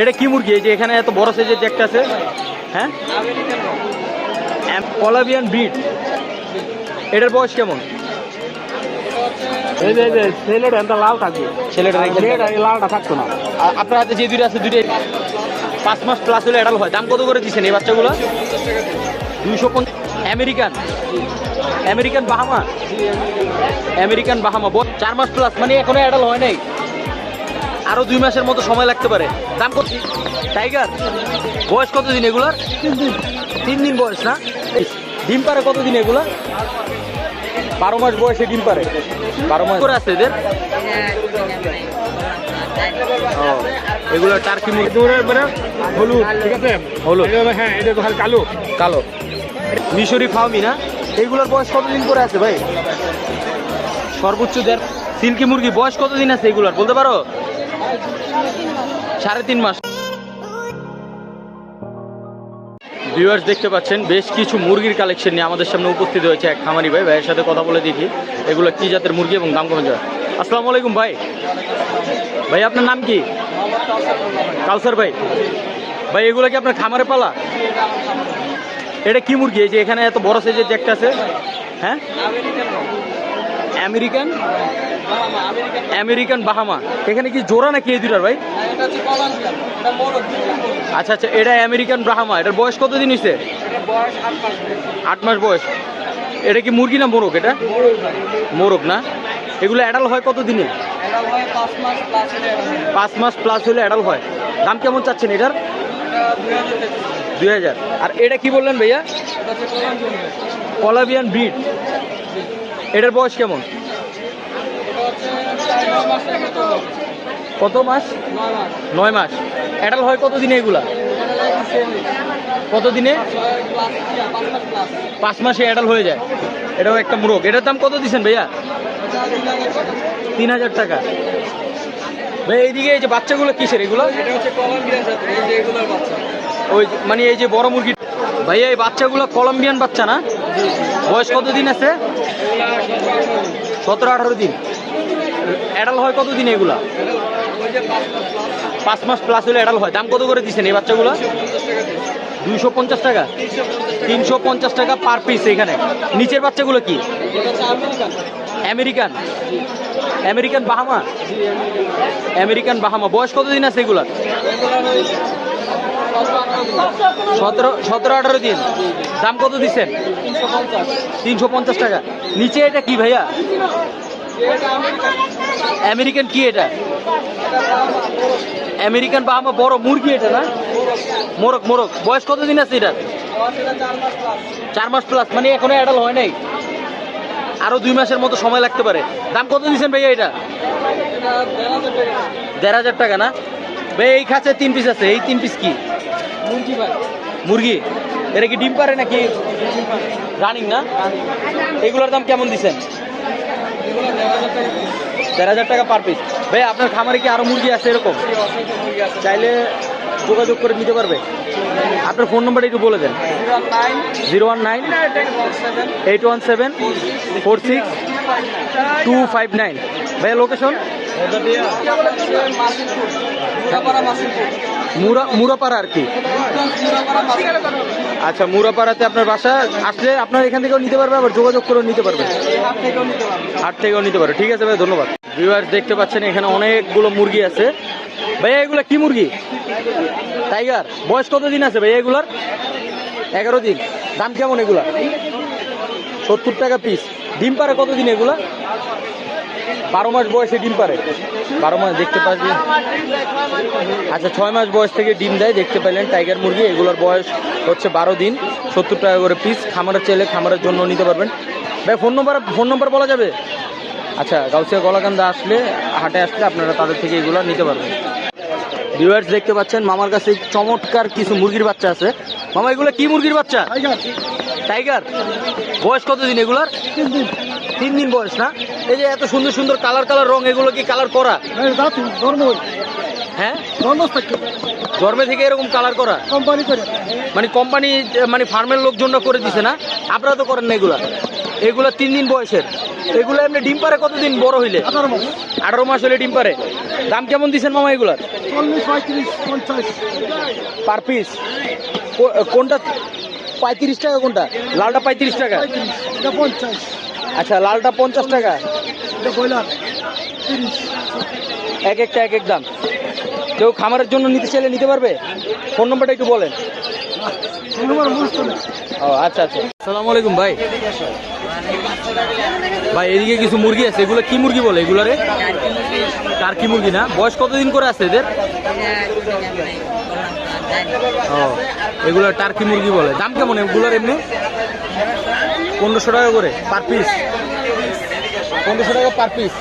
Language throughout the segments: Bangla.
এটা কি মুরগি? এই যে এখানে এত বড় সাইজের যে একটা আছে হ্যাঁ? কলাবিয়ান ব্রিড এটার বয়স কেমন? এই যে যে ছেলেটা এটা লাল থাকবে। ছেলেটা লালটা থাকতো না। আপনার হাতে যে দুইটা আছে দুইটাই পাঁচ মাস প্লাস হলে অ্যাডাল হয়। দাম কত করে দিচ্ছেন এই বাচ্চাগুলো? দুইশো American American Bahama American Bahama চার মাস প্লাস মানে এখনও অ্যাডাল হয় নাই। আরও দুই মাসের মতো সময় লাগতে পারে। দাম কত? টাইগার বয়স কত দিন এগুলার? তিন দিন। তিন দিন বয়স না? ডিম পারে কত দিন এগুলা বারো মাস বয়সে ডিম পারে বারো মাস। করে আছে এদের? এগুলো টার্কি মানে হলুদ ঠিক আছে? হলুদ। হ্যাঁ এটা তো কালো। কালো। মিশরি ফার্মি না? এইগুলোর বয়স কতদিন করে আছে ভাই? সর্বোচ্চ দেড় সিল্কি মুরগি বয়স কতদিন আছে এগুলোর? বলতে পারো? সাড়ে তিন মাস। ভিউয়ার্স দেখতে পাচ্ছেন, বেশ কিছু মুরগির কালেকশন নিয়ে আমাদের সামনে উপস্থিত হয়েছে এক খামারি ভাই। ভাইয়ের সাথে কথা বলে দেখি, এগুলো কি জাতের মুরগি এবং দাম কমে যায় আসসালামু আলাইকুম ভাই। ভাই, আপনার নাম কি? কালসার ভাই। ভাই, এগুলো কি আপনার খামারে পালা? এটা কি মুরগি? এই যে এখানে এত বড় সাইজের যে একটা আছে হ্যাঁ? American American Bahama. এখানে কি জোড়া নাকি এই দুটার ভাই? আচ্ছা আচ্ছা এটা আমেরিকান ব্রাহ্মা এটার বয়স কত দিন হয়েছে আট মাস বয়স। এটা কি মুরগি না মোরগ এটা? মোরগ না? এগুলো অ্যাডাল হয় কত দিনে? পাঁচ মাস প্লাস হলে অ্যাডাল হয়। দাম কেমন চাচ্ছেন এটার? দুই হাজার। আর এটা কি বললেন ভাইয়া? কলাবিয়ান ব্রিড এটার বয়স কেমন? কত মাস? নয় মাস। অ্যাডাল হয় কত দিনে এগুলা? কত দিনে পাঁচ মাসে অ্যাডাল হয়ে যায়। এটাও একটা মুরগ। এটার দাম কত দিচ্ছেন ভাইয়া? তিন হাজার টাকা। ভাই এইদিকে এই যে বাচ্চাগুলো কিসের এগুলো? ওই মানে এই যে বড় মুরগি ভাইয়া এই বাচ্চাগুলো কলম্বিয়ান বাচ্চা না? বয়স কত দিন আছে সতেরো আঠারো দিন। অ্যাডাল হয় কত দিন এগুলা? পাঁচ মাস প্লাস হলে অ্যাডাল হয়। দাম কত করে দিচ্ছেন এই বাচ্চাগুলো? দুইশো পঞ্চাশ টাকা? তিনশো পঞ্চাশ টাকা পার পিস এখানে। নিচের বাচ্চাগুলো কি? American. American Bahama? American Bahama. বয়স কত দিন আছে এগুলার? সতেরো সতেরো, আঠারো দিন। দাম কত দিচ্ছেন তিনশো পঞ্চাশ টাকা। নিচে এটা কি ভাইয়া? আমেরিকান কি এটা? আমেরিকান বাহামা বড় মুরগি এটা না? মোরগ মোরগ। বয়স কতদিন আছে এটা? চার মাস প্লাস মানে এখনও অ্যাডাল হয় নাই? আরও দুই মাসের মতো সময় লাগতে পারে। দাম কত দিচ্ছেন ভাইয়া এটা? দেড় হাজার টাকা না? ভাই এই খাঁচে তিন পিস আছে। এই তিন পিস কি? মুরগি এটা কি ডিম পারে নাকি? রানিং না? এগুলোর দাম কেমন দিচ্ছেন? দেড় হাজার টাকা পার পিস ভাই, আপনার খামারে কি আরও মুরগি আছে এরকম? চাইলে যোগাযোগ করে নিতে পারবে। আপনার ফোন নাম্বারটা একটু বলে দেন। Zero one nine eight one seven four six two five nine. ভাইয়া লোকেশন মুরা মুরাপাড়া আর কি। আচ্ছা মুরাপাড়াতে আপনার বাসা আসলে আপনার এখান থেকেও নিতে পারবে, আবার যোগাযোগ করেও নিতে পারবে? হাট থেকেও নিতে পারবে। ঠিক আছে ভাই, ধন্যবাদ। ভিউয়ার্স দেখতে পাচ্ছেন, এখানে অনেকগুলো মুরগি আছে। ভাইয়া এগুলা কি মুরগি? টাইগার বয়স কত দিন আছে ভাইয়া এগুলার? এগারো দিন। দাম কেমন এগুলা? সত্তর টাকা পিস ডিম পারে কত দিন এগুলা? বারো মাস বয়সে ডিম পারে। বারো মাস দেখতে পাচ্ছি। আচ্ছা ছয় মাস বয়স থেকে ডিম দেয় দেখতে পেলেন টাইগার মুরগি। এগুলোর বয়স হচ্ছে বারো দিন। সত্তর টাকা করে পিস খামারের চাইলে খামারের জন্য নিতে পারবেন। ভাই ফোন নম্বর ফোন নম্বর বলা যাবে? আচ্ছা গাউসিয়া গলাকান্দা আসলে হাটে আসলে আপনারা তাদের থেকে এগুলো নিতে পারবেন। ভিউয়ার্স দেখতে পাচ্ছেন মামার কাছে চমৎকার কিছু মুরগির বাচ্চা আছে। মামা এগুলো কি মুরগির বাচ্চা? টাইগার। বয়স কত দিন এগুলার? তিন দিন। তিন দিন বয়স না? এই যে এত সুন্দর সুন্দর কালার কালার রং এগুলো কি কালার করা? হ্যাঁ? ধর্মস থেকে জন্মে থেকে এরকম কালার করা? কোম্পানি করে। মানে কোম্পানি মানে ফার্মের লোকজনরা করে দিছে না? আপনারা তো করেন না এগুলা। এগুলা তিন দিন বয়সের। এগুলো এমনি ডিম পারে কতদিন বড় হইলে? আঠারো মাস। হলে ডিম পারে দাম কেমন দিচ্ছেন মামা এগুলার? পার পিস কোনটা? পঁয়ত্রিশ টাকা কোনটা? লালটা পঁয়ত্রিশ টাকা। পঞ্চাশ। আচ্ছা লালটা পঞ্চাশ টাকা। এক একটা এক এক দাম। কেউ খামারের জন্য নিতে চাইলে নিতে পারবে? ফোন নম্বরটা একটু বলেন। ও আচ্ছা আচ্ছা। আসসালামু আলাইকুম ভাই। ভাই এদিকে কিছু মুরগি আছে। এগুলো কি মুরগি বলে এগুলারে? টার্কি মুরগি না? বয়স কতদিন করে আছে এদের? ও এগুলো টার্কি মুরগি বলে। দাম কেমন এগুলোর এমনি? পনেরোশো টাকা করে পার পিস পনেরোশো টাকা পার পিস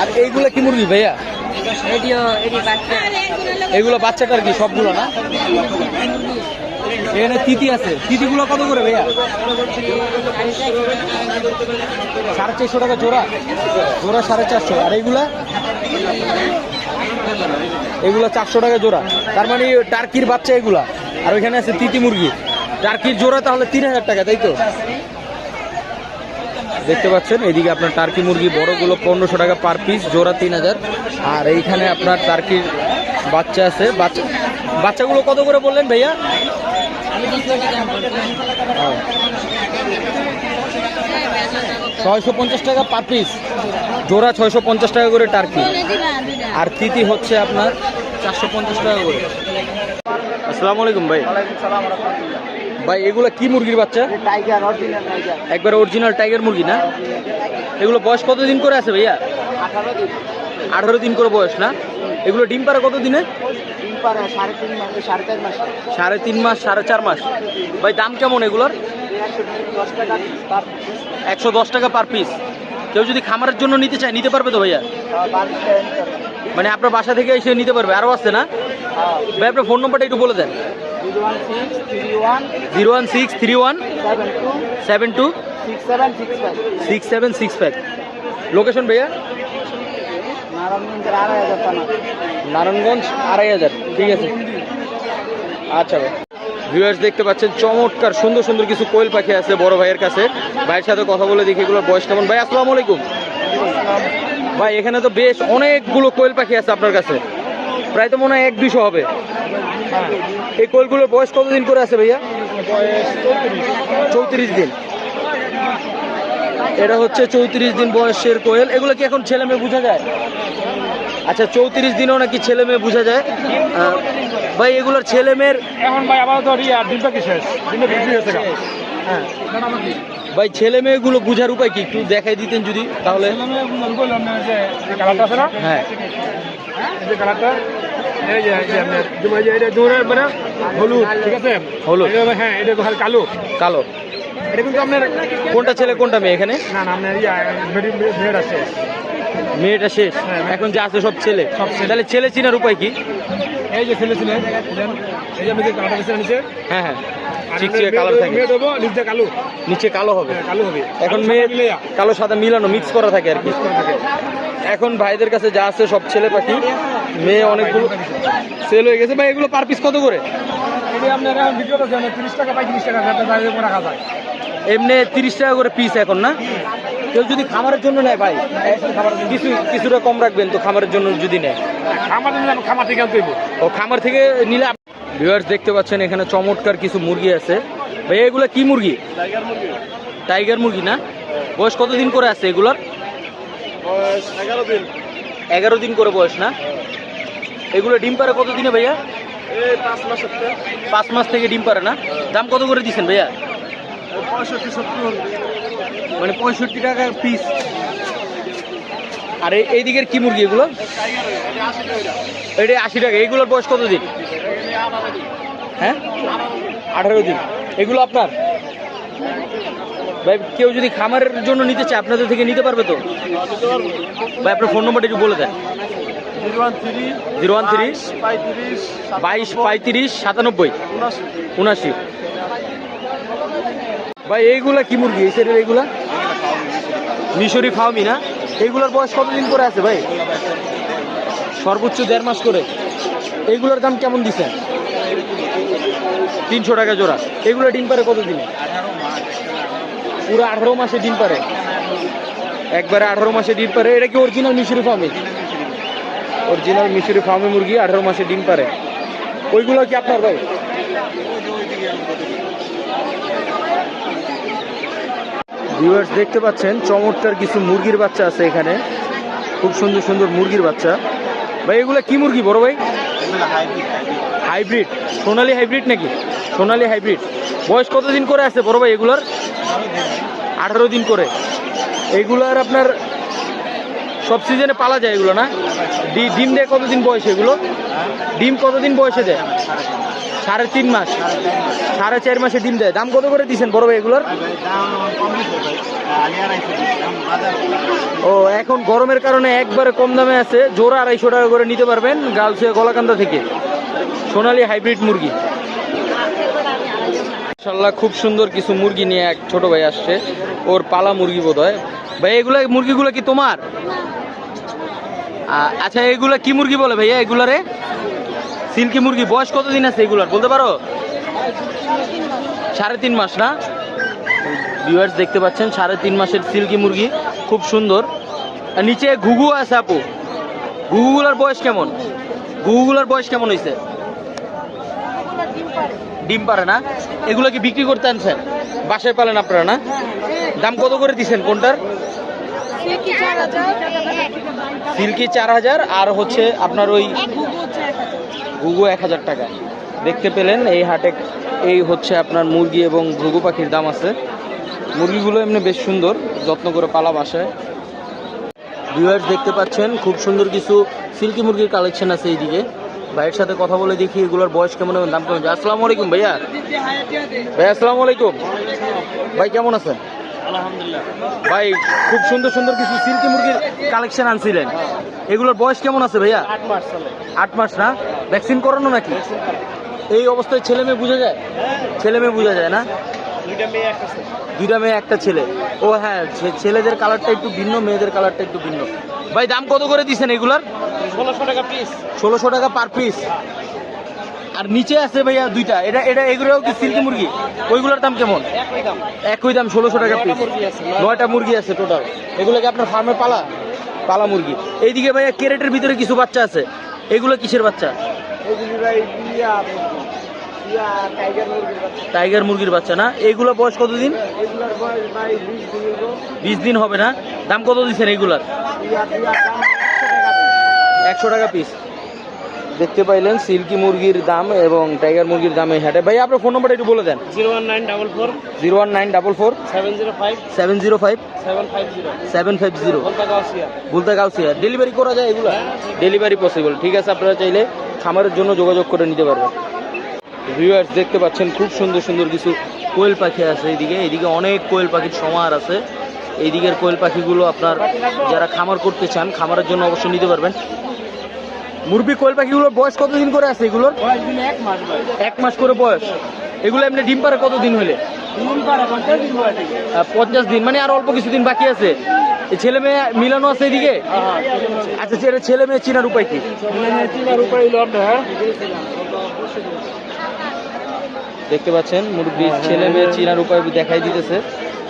আর এইগুলো কি মুরগি ভাইয়া? এগুলো বাচ্চাটার কি সবগুলো না? এখানে তিতি আছে। তিতিগুলো কত করে ভাইয়া? সাড়ে চারশো টাকা জোড়া। জোড়া সাড়ে চারশো। আর এইগুলা? এগুলো চারশো টাকা জোড়া। তার মানে টার্কির বাচ্চা এগুলা। আর ওইখানে আছে তিতি মুরগি। টার্কির জোড়া তাহলে তিন হাজার টাকা, তাই তো? দেখতে পাচ্ছেন এদিকে আপনার টার্কি মুরগি বড়গুলো পনেরোশো টাকা পার পিস জোড়া তিন হাজার। আর এইখানে আপনার টার্কির বাচ্চা আছে। বাচ্চা বাচ্চাগুলো কত করে বললেন ভাইয়া? ছয়শো পঞ্চাশ টাকা পার পিস জোড়া ছয়শো পঞ্চাশ টাকা করে টার্কি। আর তিতি হচ্ছে আপনার চারশো পঞ্চাশ টাকা করে। আসসালামু আলাইকুম ভাই। ভাই এগুলো কি মুরগির বাচ্চা? টাইগার অরিজিনাল টাইগার একবার অরিজিনাল টাইগার মুরগি না? এগুলো বয়স কত দিন করে আছে ভাইয়া? আঠারো দিন। আঠারো দিন করে বয়স না? এগুলো ডিম পারে কত দিনে সাড়ে তিন মাস। সাড়ে চার মাস। ভাই দাম কেমন এগুলোর? একশো দশ টাকা পার একশো দশ টাকা পার পিস কেউ যদি খামারের জন্য নিতে চায় নিতে পারবে তো ভাইয়া? মানে আপনার বাসা থেকে এসে নিতে পারবে। আরও আছে না? ভাই আপনার ফোন নম্বরটা একটু বলে দেন। Zero one six three one seven two six seven six five location ভাইয়া? নারায়ণগঞ্জ আড়াই হাজার। ঠিক আছে। আচ্ছা ভাই। ভিউয়ার্স দেখতে পাচ্ছেন, চমৎকার, সুন্দর সুন্দর কিছু কোয়েল পাখি আছে বড় ভাইয়ের কাছে। ভাইয়ের সাথে কথা বলে দেখি এগুলোর বয়স কেমন। ভাই, আসসালামু আলাইকুম। ভাই, এখানে তো বেশ অনেকগুলো কোয়েল পাখি আছে আপনার কাছে। প্রায় তো মনে হয় এক দুশো হবে। এই কোয়েলগুলোর বয়স কতদিন করে আছে ভাইয়া? চৌত্রিশ দিন। এটা হচ্ছে চৌত্রিশ দিন বয়সের কোয়েল। এগুলো কি এখন ছেলে মেয়ে বোঝা যায়? আচ্ছা চৌত্রিশ দিনও নাকি ছেলে মেয়ে বোঝা যায়? ভাই এগুলোর ছেলে মেয়ের এখন ভাই আবার তো ডিমটা কি শেষ? হ্যাঁ। ভাই ছেলে মেয়েগুলো বোঝার উপায় কি? একটু দেখাই দিতেন যদি তাহলে। হ্যাঁ। এই যে এই যে আপনার জুমাই যে এটা জোরে মানে হলুদ ঠিক আছে? হলুদ। এটা হ্যাঁ এটা তো কালো। কালো। এটা কিন্তু আপনার কোনটা ছেলে কোনটা মেয়ে এখানে? না না আপনার আছে। মেয়েটা শেষ। হ্যাঁ। এখন যা আছে সব ছেলে। তাহলে ছেলে চিনার উপায় কি? এই যে ছেলে ছিলেন এই যে নিচে। হ্যাঁ হ্যাঁ। আর চিকচিকে কালার থাকে। মেয়ে দেবো নিচে কালো। নিচে কালো হবে। হ্যাঁ কালো হবে। এখন মেয়ে কালো সাদা মিলানো মিক্স করা থাকে আর কি। এখন ভাইদের কাছে যা আছে সব ছেলে পাখি মেয়ে অনেকগুলো সেল হয়ে গেছে। ভাই এগুলো পার পিস কত করে? এমনি তিরিশ টাকা করে পিস এখন না? কেউ যদি খামারের জন্য নেয় ভাই কিছু কিছুটা কম রাখবেন তো খামারের জন্য যদি নেয়। খামার খামার থেকে ও খামার থেকে নিলে ভিউয়ার্স দেখতে পাচ্ছেন এখানে চমৎকার কিছু মুরগি আছে। ভাই এগুলো কি মুরগি? টাইগার মুরগি না? বয়স কতদিন করে আছে এগুলোর? এগারো দিন। এগারো দিন করে বয়স না? এগুলো ডিম পারে কত দিনে ভাইয়া পাঁচ মাস পাঁচ মাস থেকে ডিম পারে না? দাম কত করে দিচ্ছেন ভাইয়া? পঁয়ষট্টি সত্তর। মানে পঁয়ষট্টি টাকা পিস আর এই- এই দিকের কি মুরগি এগুলো? এটা আশি টাকা। এইগুলোর বয়স কত দিন। হ্যাঁ? আঠারো দিন। এগুলো আপনার? ভাই, কেউ যদি খামারের জন্য নিতে চায়, আপনাদের থেকে নিতে পারবে তো? ভাই, আপনার ফোন নম্বরটা একটু বলে দেন। জিরো বাইশ পঁয়ত্রিশ, সাতানব্বই। উনাশি। ভাই, এইগুলা কি মুরগি? এই সাইডের এইগুলা? মিশরি ফার্মি না? এইগুলার বয়স কতদিন করে আছে ভাই? সর্বোচ্চ দেড় মাস করে। এইগুলোর দাম কেমন দিচ্ছেন? তিনশো টাকা জোড়া। এগুলো ডিম পারে কত দিনে পুরো আঠারো মাসে ডিম পারে। একবারে আঠারো মাসে ডিম পারে। এটা কি অরিজিনাল মিশরি ফার্মে অরিজিনাল মিশরি ফার্মে মুরগি আঠারো মাসে ডিম পারে। ওইগুলো কি আপনার ভাই? ভিউয়ার্স দেখতে পাচ্ছেন, চমৎকার কিছু মুরগির বাচ্চা আছে এখানে। খুব সুন্দর সুন্দর মুরগির বাচ্চা। ভাই, এগুলো কি মুরগি বড় ভাই? হাইব্রিড সোনালি হাইব্রিড নাকি? সোনালি হাইব্রিড বয়স কতদিন করে আছে বড় ভাই এগুলোর? আঠারো দিন করে। এইগুলার আপনার সব সিজনে পালা যায় এগুলো না? ডিম দেয় কতদিন বয়সে এগুলো? ডিম কতদিন বয়সে দেয়? সাড়ে তিন মাস। সাড়ে চার মাসে ডিম দেয়। দাম কত করে দিচ্ছেন বড় ভাই এগুলোর? ও, এখন গরমের কারণে একবারে কম দামে আছে। জোড়া আড়াইশো টাকা করে নিতে পারবেন গালসিয়া গলাকান্দা থেকে। সোনালি হাইব্রিড মুরগি। মাশাল্লাহ খুব সুন্দর কিছু মুরগি নিয়ে এক ছোট ভাই আসছে। ওর পালা মুরগি বোধ হয় ভাই, এগুলো মুরগিগুলো কি তোমার? আচ্ছা এগুলা কি মুরগি বলে ভাইয়া এগুলারে? সিল্কি মুরগি, বয়স কতদিন আছে এগুলার, বলতে পারো? সাড়ে তিন মাস, না? ভিউয়ার্স দেখতে পাচ্ছেন, সাড়ে তিন মাসের সিল্কি মুরগি, খুব সুন্দর। আর নিচে ঘুঘু আছে আপু। ঘুঘুগুলার বয়স কেমন? ঘুঘুগুলার বয়স কেমন হয়েছে ডিম পারে না। এগুলো কি বিক্রি করতে আনছেন? বাসায় পালেন আপনারা না? দাম কত করে দিছেন কোনটার? সিল্কি চার হাজার। আর হচ্ছে আপনার ওই ঘুঘু এক হাজার টাকা। দেখতে পেলেন এই হাটে এই হচ্ছে আপনার মুরগি এবং ঘুঘু পাখির দাম আছে। মুরগিগুলো এমনি বেশ সুন্দর যত্ন করে পালা বাসায়। ভিউয়ার্স দেখতে পাচ্ছেন খুব সুন্দর কিছু সিল্কি মুরগির কালেকশন আছে এইদিকে। ভাইয়ের সাথে কথা বলে দেখি এগুলোর বয়স কেমন এবং দাম কেমন আসসালামু আলাইকুম ভাইয়া। ভাই আসসালামু আলাইকুম। ভাই কেমন আছেন? ভাই খুব সুন্দর সুন্দর কিছু সিল্কি মুরগির কালেকশন আনছিলেন। এগুলোর বয়স কেমন আছে ভাইয়া? আট মাস আট মাস না? ভ্যাকসিন করানো নাকি? এই অবস্থায় ছেলে মেয়ে বোঝা যায়? ছেলে মেয়ে বোঝা যায় না? দুইটা মেয়ে একটা ছেলে। মেয়ে একটা ছেলে। ও হ্যাঁ ছেলেদের কালারটা একটু ভিন্ন মেয়েদের কালারটা একটু ভিন্ন। ভাই দাম কত করে দিচ্ছেন এগুলার? ষোলোশো টাকা পিস ষোলোশো টাকা পার পিস আর নিচে আছে ভাইয়া দুইটা। এটা এটা এগুলোও কি সিল্কি মুরগি? ওইগুলোর দাম কেমন? একই দাম। ষোলোশো টাকা পিস নয়টা। মুরগি আছে টোটাল এগুলো কি আপনার ফার্মে পালা? পালা মুরগি। এইদিকে ভাইয়া ক্যারেটের ভিতরে কিছু বাচ্চা আছে। এগুলো কিসের বাচ্চা এগুলি ভাই ইয়া ইয়া টাইগার মুরগির বাচ্চা। টাইগার মুরগির বাচ্চা না? এগুলো বয়স কতদিন? বিশ দিন বিশ দিন হবে না? দাম কত দিচ্ছেন এইগুলার একশো টাকা পিস দেখতে পাইলেন সিল্কি মুরগির দাম এবং টাইগার মুরগির দাম এই হাটে। ভাই আপনার ফোন নম্বরটা একটু বলে দেন। Zero one nine double four. Zero one nine double four. Seven zero five. Seven zero five. Seven five zero. Seven five zero. বলতে গাউসিয়া। ডেলিভারি করা যায় এগুলো? ডেলিভারি পসিবল ঠিক আছে আপনারা চাইলে খামারের জন্য যোগাযোগ করে নিতে পারবেন। ভিউয়ার্স দেখতে পাচ্ছেন খুব সুন্দর সুন্দর কিছু কোয়েল পাখি আছে এইদিকে। এইদিকে অনেক কোয়েল পাখির সমাহার আছে। এই দিকের কোয়েল পাখিগুলো আপনার যারা খামার করতে চান খামারের জন্য অবশ্যই নিতে পারবেন। মুরবি কোয়েল পাখিগুলোর বয়স কতদিন করে আছে এগুলোর? এক মাস করে বয়স। এগুলো এমনি ডিম পারে কতদিন হলে? পঞ্চাশ দিন মানে আর অল্প কিছুদিন বাকি আছে। এই ছেলে মেয়ে মিলানো আছে এদিকে আচ্ছা ছেলে মেয়ে চিনার উপায় কি? চিনার হ্যাঁ? দেখতে পাচ্ছেন মুরব্বী ছেলে মেয়ে চিনার উপায় দেখাই দিতেছে।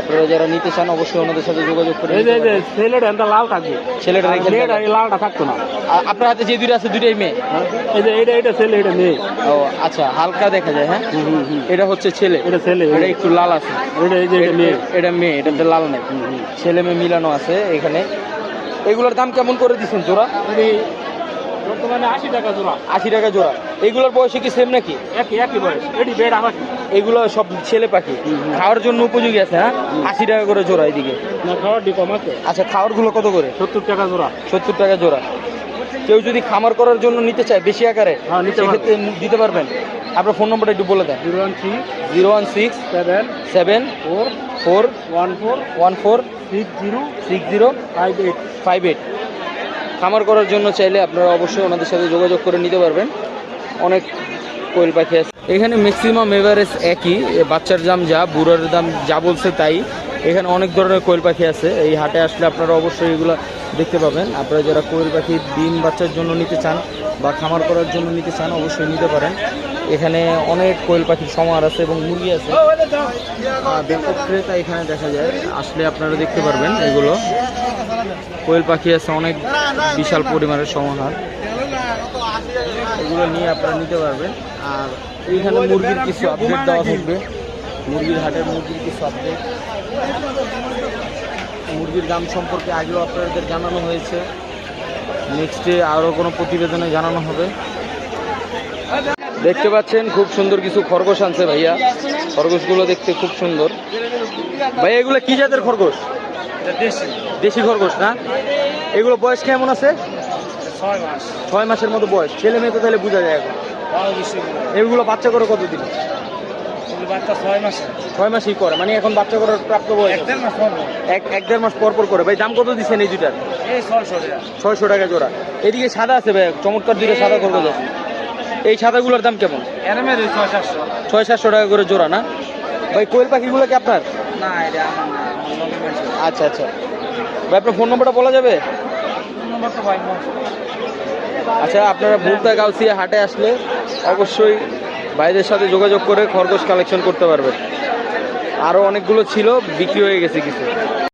আপনারা যারা নিতে চান অবশ্যই ওনাদের সাথে যোগাযোগ করে এই যে। ছেলেটা এটা লাল থাকবে ছেলেটা। মেয়েটা লালটা থাকতো না। আপনার হাতে যে দুইটা আছে দুইটাই মেয়ে? এই যে এটা এটা ছেলে এটা মেয়ে। ও আচ্ছা হালকা দেখা যায় হ্যাঁ? এটা হচ্ছে ছেলে। এটা ছেলে এটা একটু লাল আছে। এটা এই যে এটা মেয়ে। এটা মেয়ে এটাতে লাল নেই ছেলে মেয়ে মিলানো আছে এখানে। এগুলোর দাম কেমন করে দিচ্ছেন এটি বর্তমানে আশি টাকা জোড়া। আশি টাকা জোড়া। এগুলোর বয়সে কি সেম নাকি? একই একই বয়স। এটি বেড আমার। এগুলো সব ছেলে পাখি। খাওয়ার জন্য উপযোগী আছে হ্যাঁ? আশি টাকা করে জোড়া এদিকে। না খাওয়ার কম আছে। আচ্ছা খাওয়ারগুলো কত করে? সত্তর টাকা জোড়া। সত্তর টাকা জোড়া। কেউ যদি খামার করার জন্য নিতে চায় বেশি আকারে হ্যাঁ, সেক্ষেত্রে দিতে পারবেন। আপনার ফোন নম্বরটা একটু বলে দেন। Zero one three zero one six seven seven four four one four one four six zero six zero five eight. Five eight. খামার করার জন্য চাইলে আপনারা অবশ্যই ওনাদের সাথে যোগাযোগ করে নিতে পারবেন। অনেক কোয়েল পাখি আছে। এখানে ম্যাক্সিমাম এভারেজ একই বাচ্চার দাম যা, বুড়োর দাম যা বলছে তাই। এখানে অনেক ধরনের কোয়েল পাখি আছে। এই হাটে আসলে আপনারা অবশ্যই এগুলো দেখতে পাবেন। আপনারা যারা কোয়েল পাখি ডিম বাচ্চার জন্য নিতে চান বা খামার করার জন্য নিতে চান, অবশ্যই নিতে পারেন। এখানে অনেক কোয়েল পাখির সমাহার আছে এবং মুরগি আছে। ব্যাপক ক্রেতা এখানে দেখা যায়। আসলে আপনারা দেখতে পারবেন এগুলো। কোয়েল পাখি আছে, অনেক বিশাল পরিমাণের সমাহার এগুলো নিয়ে আপনারা নিতে পারবেন। আর এইখানে মুরগির কিছু আপডেট দেওয়া থাকবে। মুরগির হাটের মুরগির কিছু আপডেট মুরগির দাম সম্পর্কে আগেও আপনাদের জানানো হয়েছে। নেক্সটে আরও কোনো প্রতিবেদনে জানানো হবে। দেখতে পাচ্ছেন, খুব সুন্দর কিছু খরগোশ আনছে ভাইয়া। খরগোশগুলো দেখতে খুব সুন্দর। ভাইয়া, এগুলো কি জাতের খরগোশ? দেশি। খরগোশ না? এগুলো বয়স কেমন আছে? ছয় মাসের মতো বয়স। ছেলে মেয়ে তো তাহলে বোঝা যায় এখন। এগুলো বাচ্চা করে কতদিন? ছয় মাসই করে মানে এখন বাচ্চা করার প্রাপ্ত বয়স এক দেড় মাস পর পর করে। ভাই দাম কত দিচ্ছেন এই এই ছয়শো টাকা। জোড়া। এদিকে সাদা আছে ভাই চমৎকার দুটো সাদা আছে। এই সাদাগুলোর দাম কেমন? ছয় সাতশো। টাকা করে জোড়া না? ভাই কোয়েল পাখিগুলো কি আপনার? না এটা আমার আচ্ছা আচ্ছা। ভাই, আপনার ফোন নম্বরটা বলা যাবে? আচ্ছা আপনারা ভুলতা গাউসিয়া হাটে আসলে অবশ্যই ভাইদের সাথে যোগাযোগ করে খরগোশ কালেকশন করতে পারবেন। আরও অনেকগুলো ছিল, বিক্রি হয়ে গেছে কিছু।